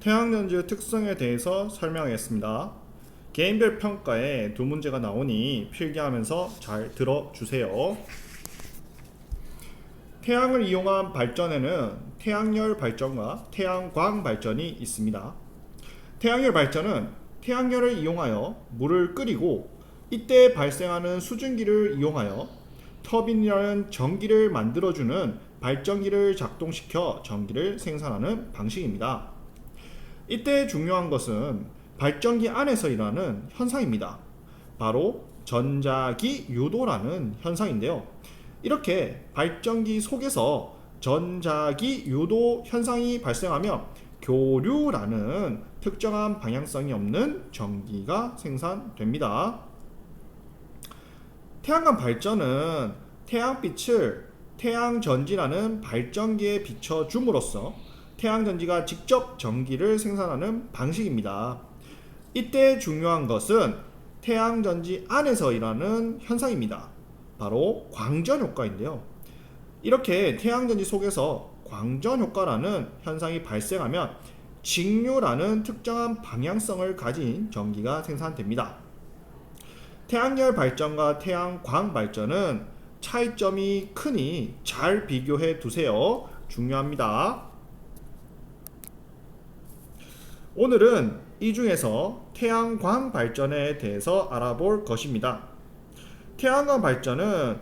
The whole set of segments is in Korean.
태양전지의 특성에 대해서 설명하겠습니다. 개인별 평가에 두 문제가 나오니 필기하면서 잘 들어주세요. 태양을 이용한 발전에는 태양열 발전과 태양광 발전이 있습니다. 태양열 발전은 태양열을 이용하여 물을 끓이고 이때 발생하는 수증기를 이용하여 터빈이라는 전기를 만들어주는 발전기를 작동시켜 전기를 생산하는 방식입니다. 이때 중요한 것은 발전기 안에서 일어나는 현상입니다. 바로 전자기 유도라는 현상인데요. 이렇게 발전기 속에서 전자기 유도 현상이 발생하며 교류라는 특정한 방향성이 없는 전기가 생산됩니다. 태양광 발전은 태양빛을 태양전지라는 발전기에 비춰줌으로써 태양전지가 직접 전기를 생산하는 방식입니다. 이때 중요한 것은 태양전지 안에서 일어나는 현상입니다. 바로 광전 효과인데요. 이렇게 태양전지 속에서 광전 효과라는 현상이 발생하면 직류라는 특정한 방향성을 가진 전기가 생산됩니다. 태양열 발전과 태양광 발전은 차이점이 크니 잘 비교해 두세요. 중요합니다. 오늘은 이 중에서 태양광 발전에 대해서 알아볼 것입니다. 태양광 발전은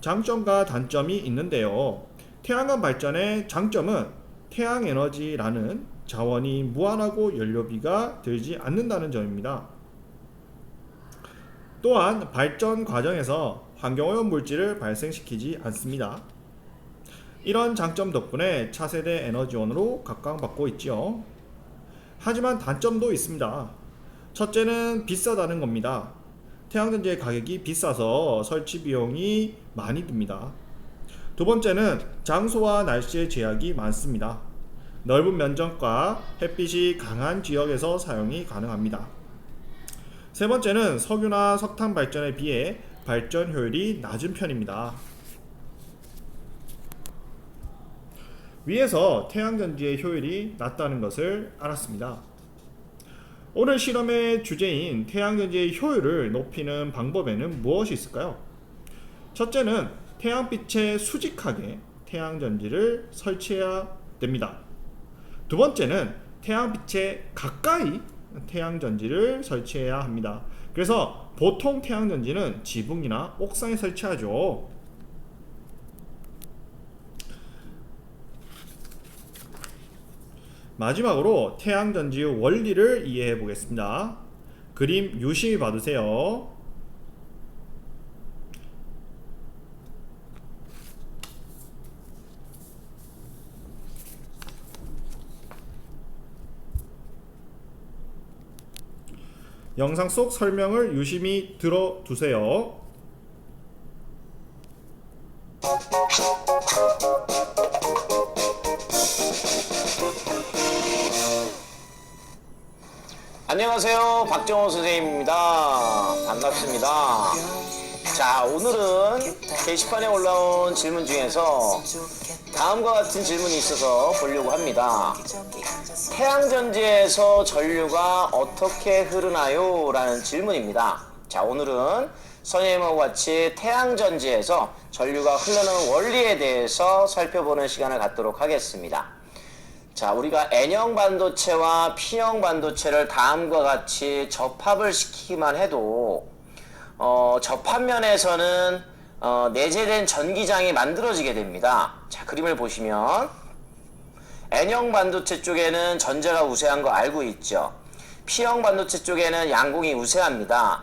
장점과 단점이 있는데요. 태양광 발전의 장점은 태양 에너지라는 자원이 무한하고 연료비가 들지 않는다는 점입니다. 또한 발전 과정에서 환경오염 물질을 발생시키지 않습니다. 이런 장점 덕분에 차세대 에너지원으로 각광받고 있지요. 하지만 단점도 있습니다. 첫째는 비싸다는 겁니다. 태양전지의 가격이 비싸서 설치 비용이 많이 듭니다. 두 번째는 장소와 날씨의 제약이 많습니다. 넓은 면적과 햇빛이 강한 지역에서 사용이 가능합니다. 세 번째는 석유나 석탄 발전에 비해 발전 효율이 낮은 편입니다. 위에서 태양전지의 효율이 낮다는 것을 알았습니다. 오늘 실험의 주제인 태양전지의 효율을 높이는 방법에는 무엇이 있을까요? 첫째는 태양빛에 수직하게 태양전지를 설치해야 됩니다. 두 번째는 태양빛에 가까이 태양전지를 설치해야 합니다. 그래서 보통 태양전지는 지붕이나 옥상에 설치하죠. 마지막으로 태양전지의 원리를 이해해 보겠습니다. 그림 유심히 봐두세요. 영상 속 설명을 유심히 들어두세요. 안녕하세요. 박정호 선생님입니다. 반갑습니다. 자, 오늘은 게시판에 올라온 질문 중에서 다음과 같은 질문이 있어서 보려고 합니다. 태양전지에서 전류가 어떻게 흐르나요? 라는 질문입니다. 자, 오늘은 선생님과 같이 태양전지에서 전류가 흐르는 원리에 대해서 살펴보는 시간을 갖도록 하겠습니다. 자, 우리가 N형 반도체와 P형 반도체를 다음과 같이 접합을 시키기만 해도 어, 접합면에서는 어, 내재된 전기장이 만들어지게 됩니다. 자, 그림을 보시면 N형 반도체 쪽에는 전자가 우세한 거 알고 있죠. P형 반도체 쪽에는 양공이 우세합니다.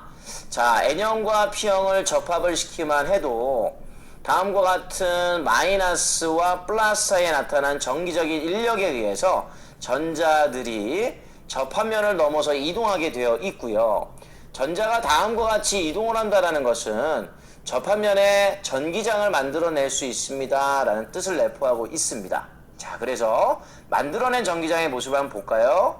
자, N형과 P형을 접합을 시키기만 해도 다음과 같은 마이너스와 플러스 사이에 나타난 정기적인 인력에 의해서 전자들이 접합면을 넘어서 이동하게 되어 있고요. 전자가 다음과 같이 이동을 한다는 것은 접합면에 전기장을 만들어낼 수 있습니다. 라는 뜻을 내포하고 있습니다. 자, 그래서 만들어낸 전기장의 모습을 한번 볼까요?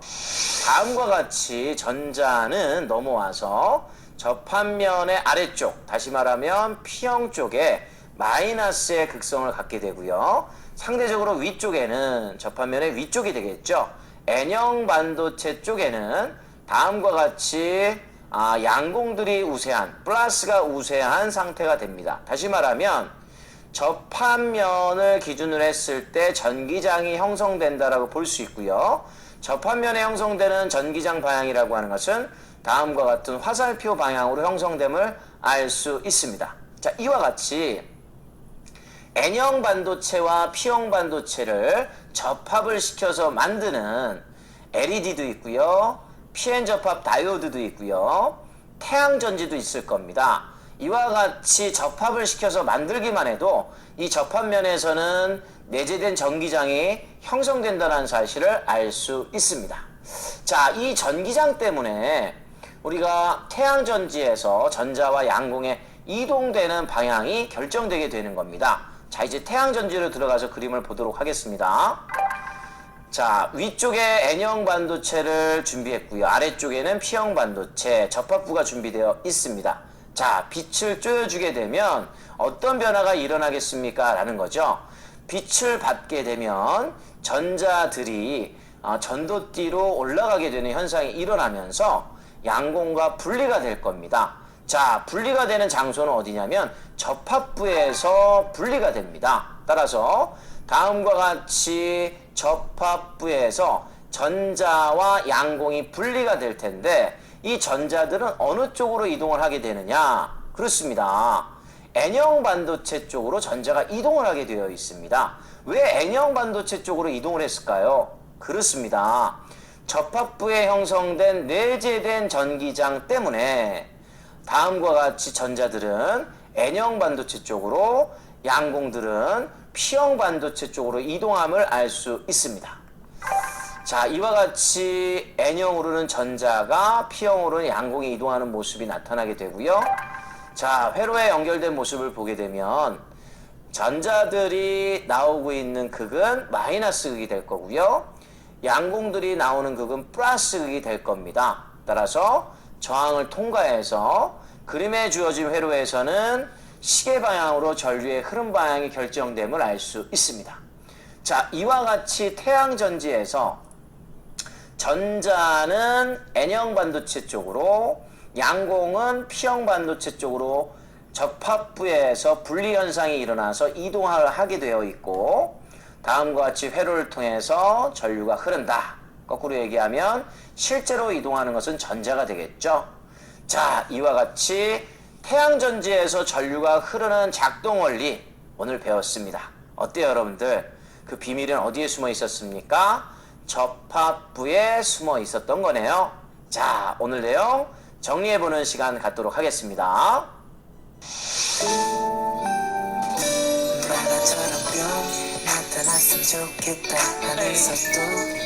다음과 같이 전자는 넘어와서 접합면의 아래쪽, 다시 말하면 P형 쪽에 마이너스의 극성을 갖게 되고요. 상대적으로 위쪽에는 접합면의 위쪽이 되겠죠. N형 반도체 쪽에는 다음과 같이 아, 양공들이 우세한 플러스가 우세한 상태가 됩니다. 다시 말하면 접합면을 기준으로 했을 때 전기장이 형성된다라고 볼 수 있고요. 접합면에 형성되는 전기장 방향이라고 하는 것은 다음과 같은 화살표 방향으로 형성됨을 알 수 있습니다. 자, 이와 같이 N형 반도체와 P형 반도체를 접합을 시켜서 만드는 LED도 있고요. PN 접합 다이오드도 있고요. 태양 전지도 있을 겁니다. 이와 같이 접합을 시켜서 만들기만 해도 이 접합면에서는 내재된 전기장이 형성된다는 사실을 알 수 있습니다. 자, 이 전기장 때문에 우리가 태양 전지에서 전자와 양공의 이동되는 방향이 결정되게 되는 겁니다. 자, 이제 태양 전지로 들어가서 그림을 보도록 하겠습니다. 자, 위쪽에 N형 반도체를 준비했고요. 아래쪽에는 P형 반도체, 접합부가 준비되어 있습니다. 자, 빛을 쪼여주게 되면 어떤 변화가 일어나겠습니까? 라는 거죠. 빛을 받게 되면 전자들이 어, 전도띠로 올라가게 되는 현상이 일어나면서 양공과 분리가 될 겁니다. 자, 분리가 되는 장소는 어디냐면 접합부에서 분리가 됩니다. 따라서 다음과 같이 접합부에서 전자와 양공이 분리가 될 텐데 이 전자들은 어느 쪽으로 이동을 하게 되느냐? 그렇습니다. N형 반도체 쪽으로 전자가 이동을 하게 되어 있습니다. 왜 N형 반도체 쪽으로 이동을 했을까요? 그렇습니다. 접합부에 형성된 내재된 전기장 때문에 다음과 같이 전자들은 N형 반도체 쪽으로 양공들은 P형 반도체 쪽으로 이동함을 알 수 있습니다. 자, 이와 같이 N형으로는 전자가 P형으로는 양공이 이동하는 모습이 나타나게 되고요. 자, 회로에 연결된 모습을 보게 되면 전자들이 나오고 있는 극은 마이너스 극이 될 거고요. 양공들이 나오는 극은 플러스 극이 될 겁니다. 따라서 저항을 통과해서 그림에 주어진 회로에서는 시계 방향으로 전류의 흐름 방향이 결정됨을 알 수 있습니다. 자, 이와 같이 태양 전지에서 전자는 N형 반도체 쪽으로 양공은 P형 반도체 쪽으로 접합부에서 분리 현상이 일어나서 이동을 하게 되어 있고 다음과 같이 회로를 통해서 전류가 흐른다. 거꾸로 얘기하면 실제로 이동하는 것은 전자가 되겠죠. 자, 이와 같이 태양 전지에서 전류가 흐르는 작동 원리 오늘 배웠습니다. 어때요, 여러분들? 그 비밀은 어디에 숨어 있었습니까? 접합부에 숨어 있었던 거네요. 자, 오늘 내용 정리해보는 시간 갖도록 하겠습니다. 나타났으면 좋겠다 하늘에서 또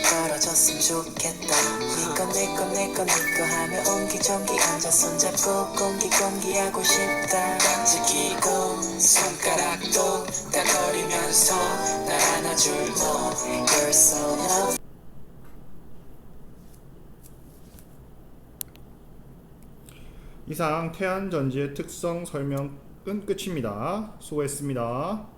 떨어졌으면 좋겠다 니꺼 내꺼 내꺼 하며 옹기종기 앉아 손잡고 공기 공기 하고 싶다 지키고 손가락도 다거리면서 날 안아줄 너 You're so lovely 이상 태안 전지의 특성 설명은 끝입니다. 수고했습니다.